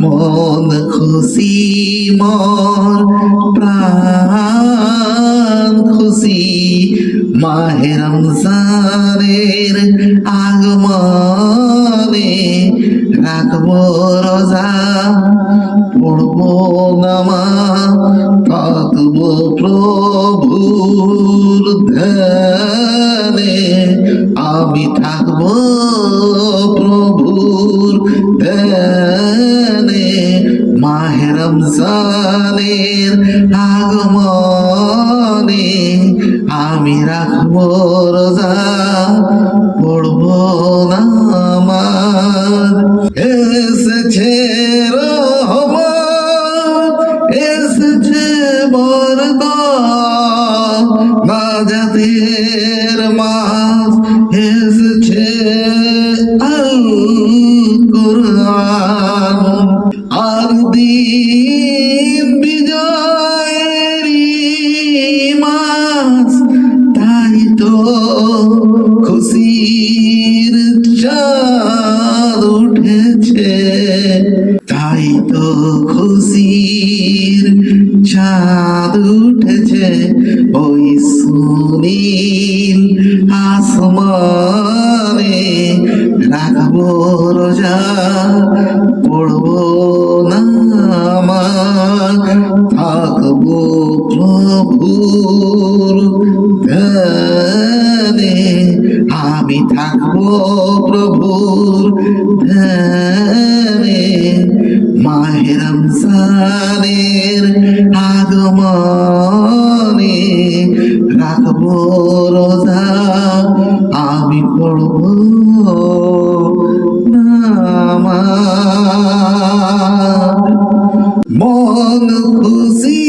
মন খুশি, মন প্রাণ খুশি। মাহে রমজানের আগমনে রাখব রোজা, পড়ব নামা কাঁদবো প্রভুর ধ্যানে। আমি থাকব ধ্যানে মাহে রমজানের আগমনে আমি রাখব রোজা, পড়ব নামাজ। এসেছে রহমান এসেছে বরদান নাজাতের মাস কুরআন। তাই তো খুশির উঠেছে। তাই তো খুশির উঠেছে। ওই সুনীল আসমানে রোজা পড়ব নামাজ থাকব প্রভুর আমি থাকব প্রভুর ধ্যানে। মাহে রমজানের আগমনে রাখব রোজা। আমি পড়ব মন খুশি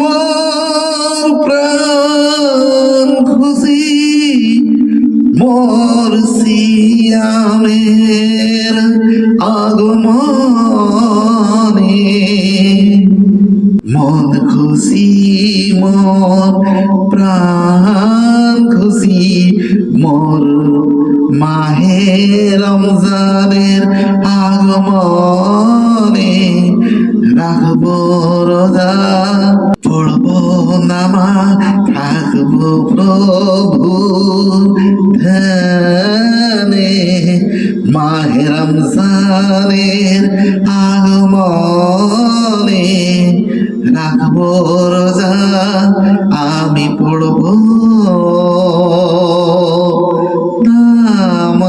মোর প্রাণ খুশি মোর সিয়ামের আগমনে। মন খুশি মোর প্রাণ খুশি মোর মাহে রমজানের আগমনে। রাখব রোজা, পড়ব নামা থাকব প্রভু ধ্যানে। মাহে রমজানের আগমনে রাখব রোজা, আমি পড়ব নামাজ।